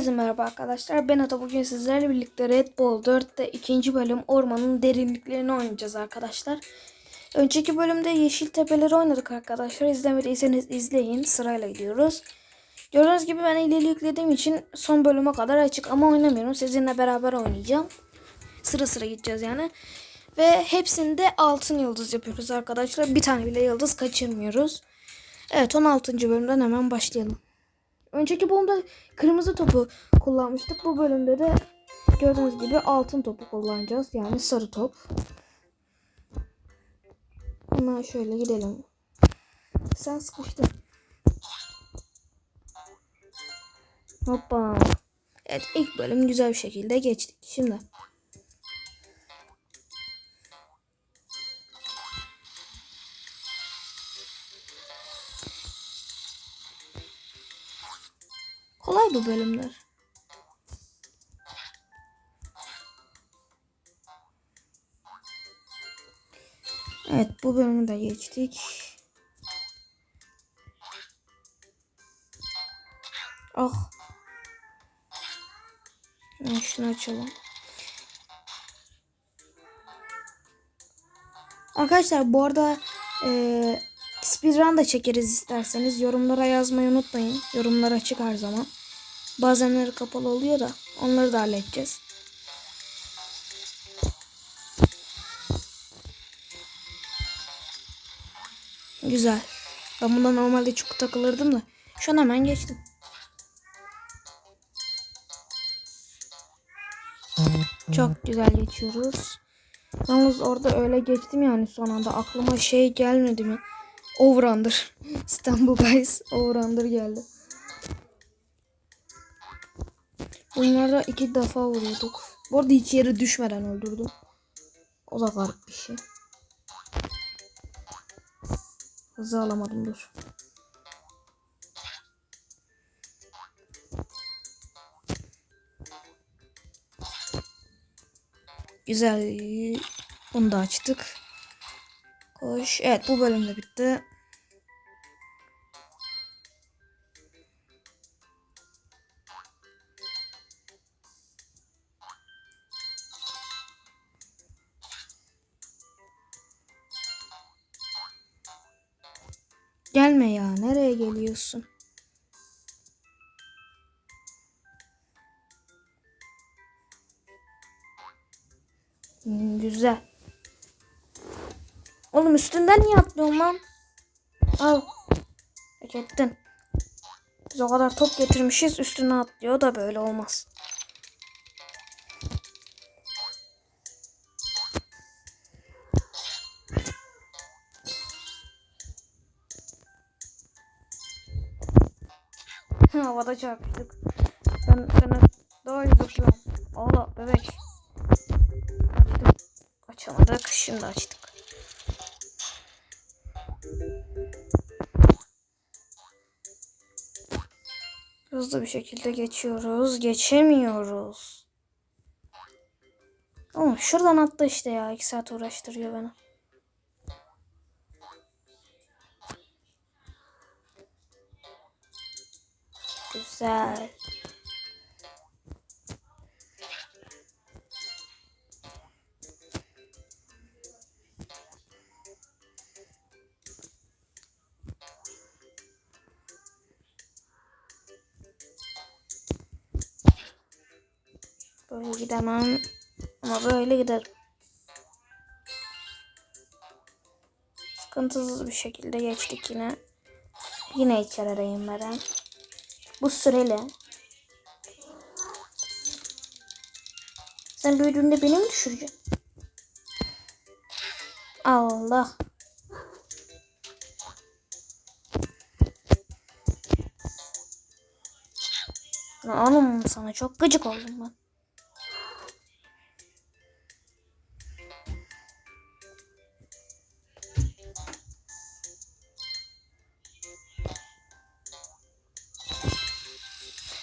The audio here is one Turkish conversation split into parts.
Herkese merhaba arkadaşlar. Ben Ata bugün sizlerle birlikte Red Bull 4'te ikinci bölüm ormanın derinliklerini oynayacağız arkadaşlar. Önceki bölümde Yeşil Tepeleri oynadık arkadaşlar. İzlemediyseniz izleyin. Sırayla gidiyoruz. Gördüğünüz gibi ben ileri yüklediğim için son bölüme kadar açık ama oynamıyorum. Sizinle beraber oynayacağım. Sıra sıra gideceğiz yani. Ve hepsinde altın yıldız yapıyoruz arkadaşlar. Bir tane bile yıldız kaçırmıyoruz. Evet 16. bölümden hemen başlayalım. Önceki bölümde kırmızı topu kullanmıştık. Bu bölümde de gördüğünüz gibi altın topu kullanacağız. Yani sarı top. Hemen şöyle gidelim. Sen sıkıştın. Hoppa. Evet ilk bölüm güzel bir şekilde geçtik. Şimdi. Bu bölümler. Evet bu bölümü de geçtik. Ah. Hemen şunu açalım. Arkadaşlar bu arada eee speedrun da çekeriz isterseniz. Yorumlara yazmayı unutmayın. Yorumlar açık her zaman. Bazenleri kapalı oluyor da onları da halledeceğiz. Güzel. Ben bunda normalde çok takılırdım da. Şu an hemen geçtim. Çok güzel geçiyoruz. Yalnız orada öyle geçtim yani son anda. Aklıma şey gelmedi mi? Over İstanbul Guys Over geldi. Bunlara iki defa vuruyorduk. Bu arada hiç yere düşmeden öldürdüm. O da garip bir şey. Hızı alamadım dur. Güzel. Bunu da açtık. Koş. Evet bu bölüm de bitti. Ya. Nereye geliyorsun? Hmm, güzel. Oğlum üstünden niye atlıyorsun lan? Al. Hak ettin. Biz o kadar top getirmişiz üstüne atlıyor da böyle olmaz. Havada çarpıştık. Ben sana daha iyi zıplıyorum. Allah bebek. Açamadık. Şimdi açtık. Hızlı bir şekilde geçiyoruz. Geçemiyoruz. Oğlum şuradan attı işte ya. İki saat uğraştırıyor beni. Güzel. Böyle gidemem. Ama böyle giderim. Sıkıntısız bir şekilde geçtik yine. Yine içerideyim ben. Bu süreli. Sen büyüdüğünde beni mi düşüreceksin? Allah. Oğlum sana çok gıcık oldum ben.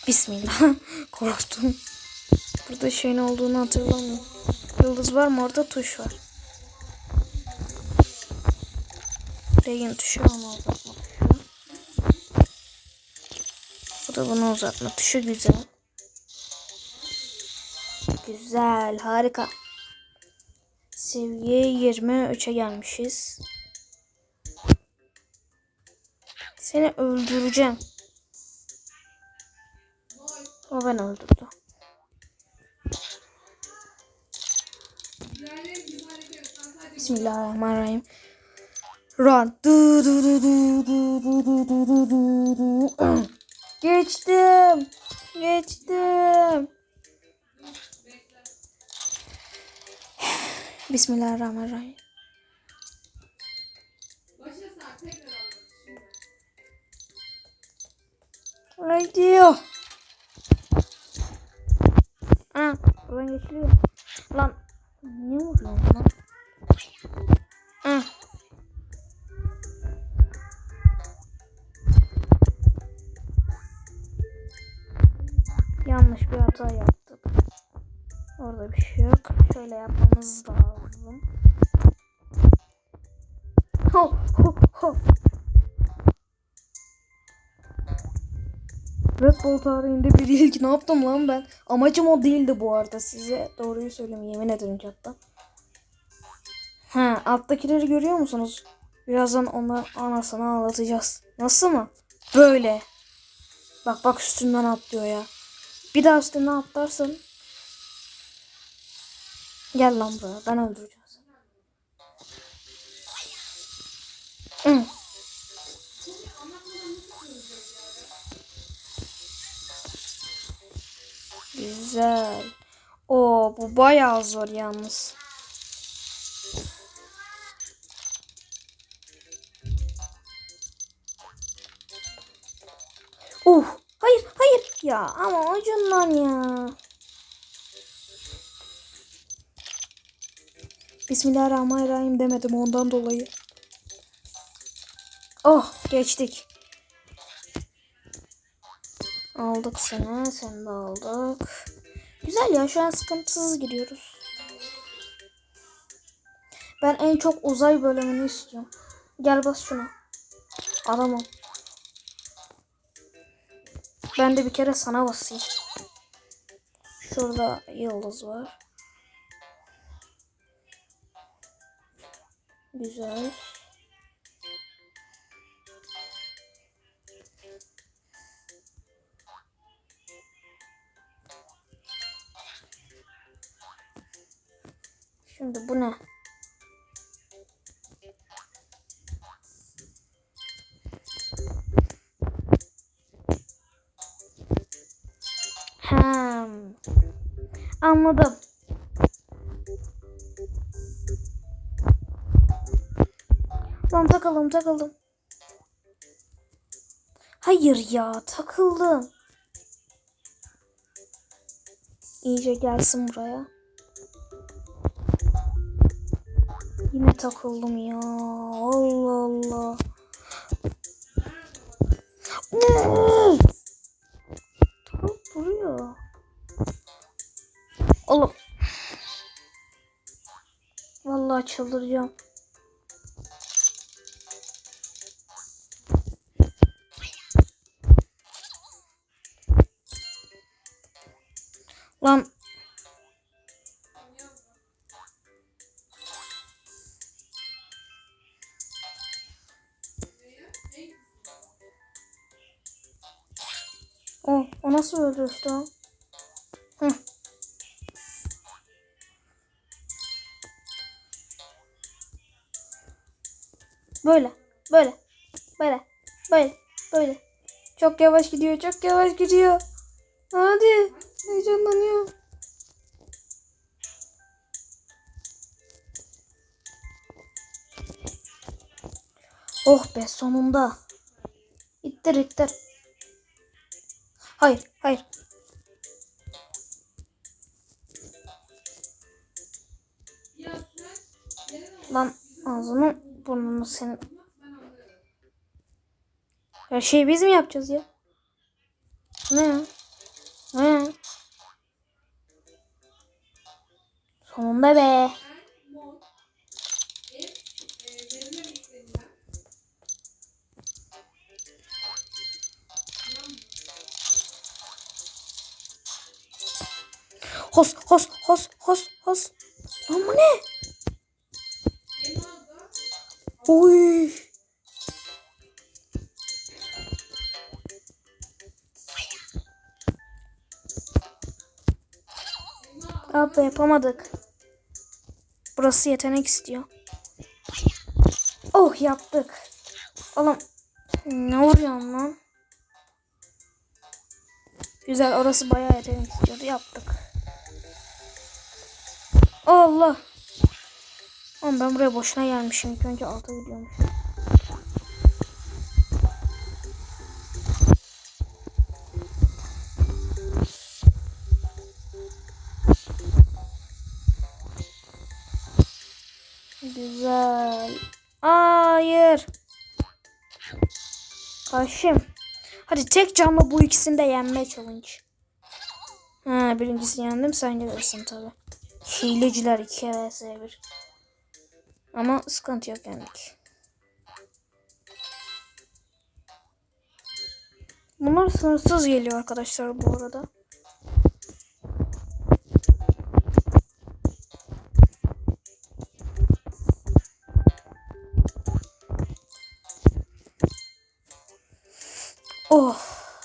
Bismillah. Korktum. Burada şeyin olduğunu hatırlamıyorum. Yıldız var mı? Orada tuş var. Reyin tuşu ama uzatma tuşu. Bu da bunu uzatma tuşu güzel. Güzel, harika. Seviye 23'e gelmişiz. Seni öldüreceğim. O beni öldürdü. Bismillahirrahmanirrahim. Run. Du, du, du, du, du, du, du, du, du, du, du. Geçtim. Geçtim. Bismillahirrahmanirrahim. Haydi. Ana buradan geçiliyor. Lan ne vuruyorsun lan? Ah. Yanlış bir hata yaptık. Orada bir şey yok. Şöyle yapmamız lazım. Ho ho ho. Red Bull tarihinde bir ilk ne yaptım lan ben? Amacım o değildi bu arada size. Doğruyu söyleyeyim yemin ederim hatta. Ha alttakileri görüyor musunuz? Birazdan onlar anasını ağlatacağız. Nasıl mı? Böyle. Bak bak üstünden atlıyor ya. Bir daha üstünden atlarsın. Gel lan buraya ben öldüreceğim seni. Hı. Güzel. Oo bu bayağı zor yalnız. Uh, hayır, hayır. Ya ama ucundan ya. Bismillahirrahmanirrahim demedim ondan dolayı. Oh, geçtik. Aldık seni, seni de aldık. Güzel ya, şu an sıkıntısız gidiyoruz. Ben en çok uzay bölümünü istiyorum. Gel bas şuna. Alamam. Ben de bir kere sana basayım. Şurada yıldız var. Güzel. Şimdi bu ne? Hem. Anladım. Lan takıldım takıldım. Hayır ya takıldım. İyice gelsin buraya. Yine takıldım ya. Allah Allah. Top vuruyor. Oğlum. Vallahi çıldıracağım. O, o nasıl öldü işte o? Hı. Böyle, böyle, böyle, böyle, böyle. Çok yavaş gidiyor, çok yavaş gidiyor. Hadi, heyecanlanıyor. Oh be sonunda. İttir ittir. Hayır, hayır. Lan ağzını burnunu senin. Her şeyi biz mi yapacağız ya? Ne ya? Ne? Sonunda be. Hos hos hos hos hos. Ama ne? Oy. Abi yapamadık. Burası yetenek istiyor. Oh yaptık. Oğlum ne vuruyorsun lan? Güzel orası bayağı yetenek istiyordu yaptık. Allah. Oğlum ben buraya boşuna gelmişim. İlk önce alta gidiyormuş. Güzel. Hayır. Karşım. Hadi tek canla bu ikisini de yenme challenge. Ha birincisini yendim sen gelirsin tabi. Hileciler 2 vs 1. Ama sıkıntı yok yendik. Bunlar sınırsız geliyor arkadaşlar bu arada. Oh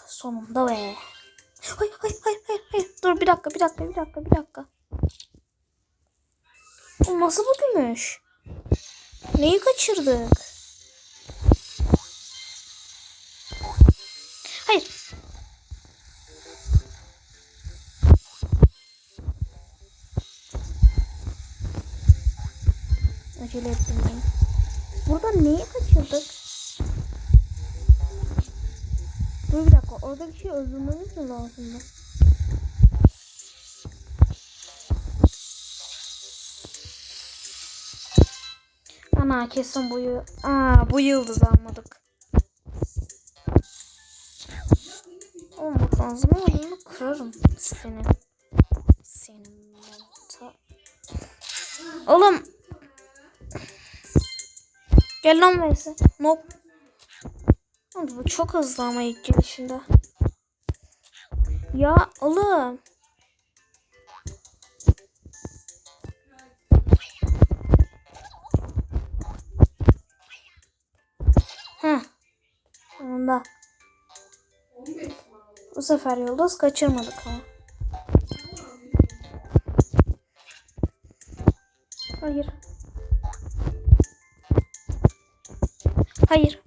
sonunda be. Hayır hayır hayır hayır. Dur bir dakika bir dakika bir dakika bir dakika. O nasıl bu gümüş? Neyi kaçırdık? Hayır. Acele ettim ben. Burada neyi kaçırdık? Dur bir dakika. Orada bir şey öldürmemiz mi lazım? Ana kesin bu yıl. Aa bu yıldız almadık. Olmak lazım ama bunu kırarım seni. Senin manta. Oğlum. Gel lan Veysi. Nope. Abi bu çok hızlı ama ilk gelişinde. Ya oğlum. Sonunda. Bu sefer yıldız kaçırmadık ama. Hayır. Hayır.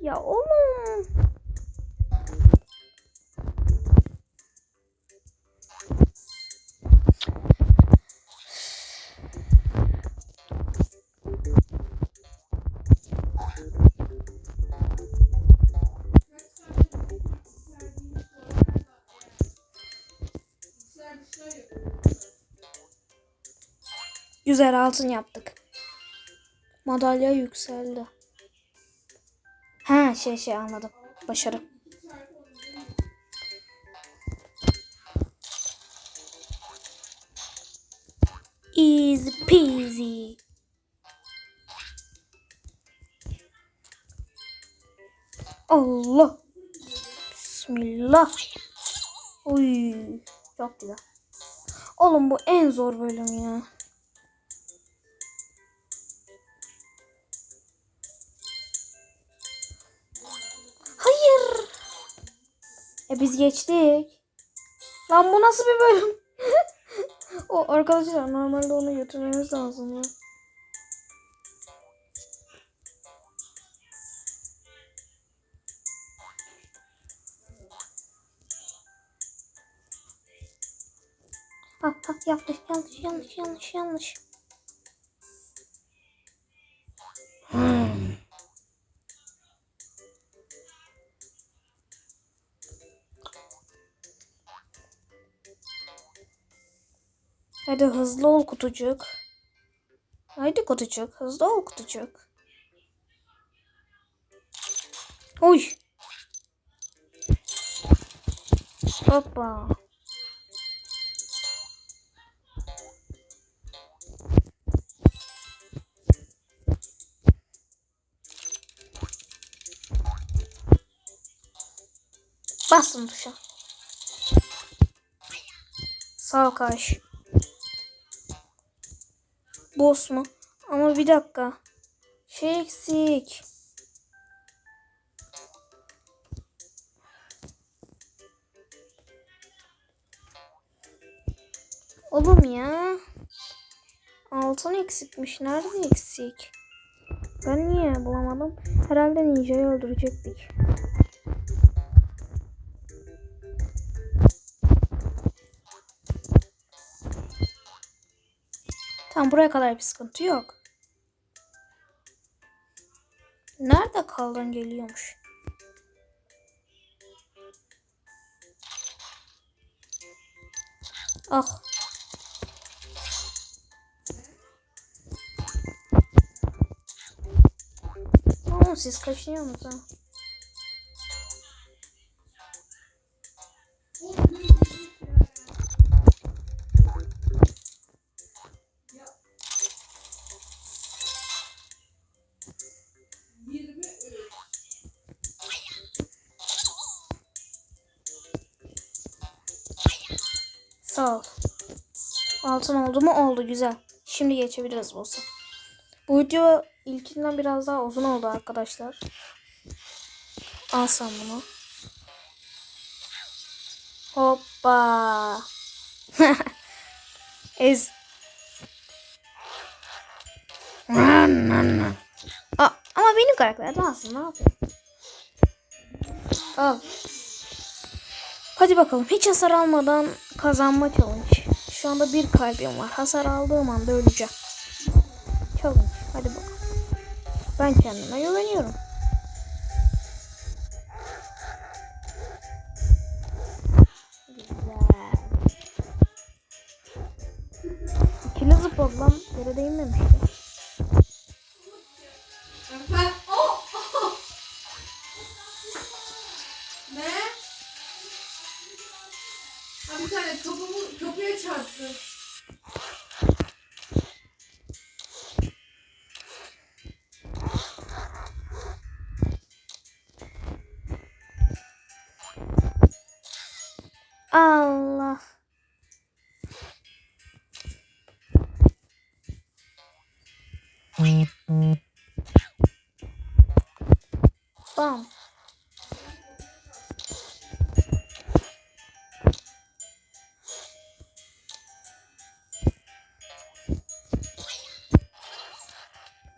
Ya oğlum. Güzel altın yaptık. Madalya yükseldi. Ha şey şey anladım. Başarı. Easy peasy. Allah. Bismillah. Uy. Çok güzel. Oğlum bu en zor bölüm ya. Biz geçtik. Lan bu nasıl bir bölüm? o arkadaşlar normalde onu götürmemiz lazım. Ha, ha, yanlış yanlış yanlış yanlış yanlış. Hadi hızlı ol kutucuk. Haydi kutucuk. Hızlı ol kutucuk. Oy. Hoppa. Bastım tuşa. Sağ karşı. Boss mu? Ama bir dakika. Şey eksik. Oğlum ya. Altın eksikmiş. Nerede eksik? Ben niye bulamadım? Herhalde ninja'yı öldürecektik. Tamam buraya kadar bir sıkıntı yok. Nerede kaldın geliyormuş. Ah. Oo, siz kaçıyorsunuz ha. Altın oldu mu? Oldu güzel. Şimdi geçebiliriz boss'a. Bu video ilkinden biraz daha uzun oldu arkadaşlar. Al sen bunu. Hoppa. Ez. Aa, ama benim karakter dansın ne yapayım? Al. Hadi bakalım hiç hasar almadan kazanma challenge. Şu anda bir kalbim var. Hasar aldığım anda öleceğim. Challenge. Hadi bakalım. Ben kendime güveniyorum. İkili zıpladı lan. Yere değmemişti. Bam.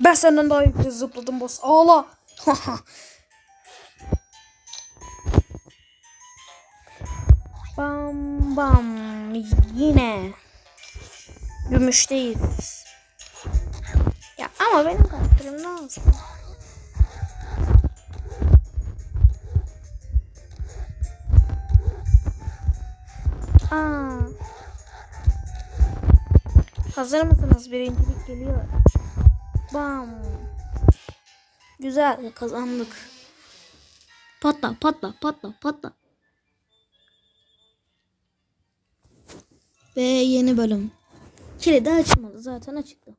Ben senden daha yukarı zıpladım boss. Ağla. Bam bam yine gümüşteyiz. Ya ama benim karakterim ne olsun? Aa. Hazır mısınız? Birincilik geliyor. Bam. Güzel kazandık. Patla patla patla patla. Ve yeni bölüm. Kilidi açmadı zaten açıktı.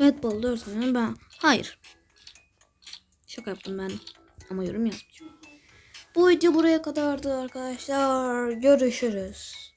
Red Bull 4 oyunu ben. Hayır. Şaka yaptım ben. Ama yorum yazmayacağım. Bu video buraya kadardı arkadaşlar. Görüşürüz.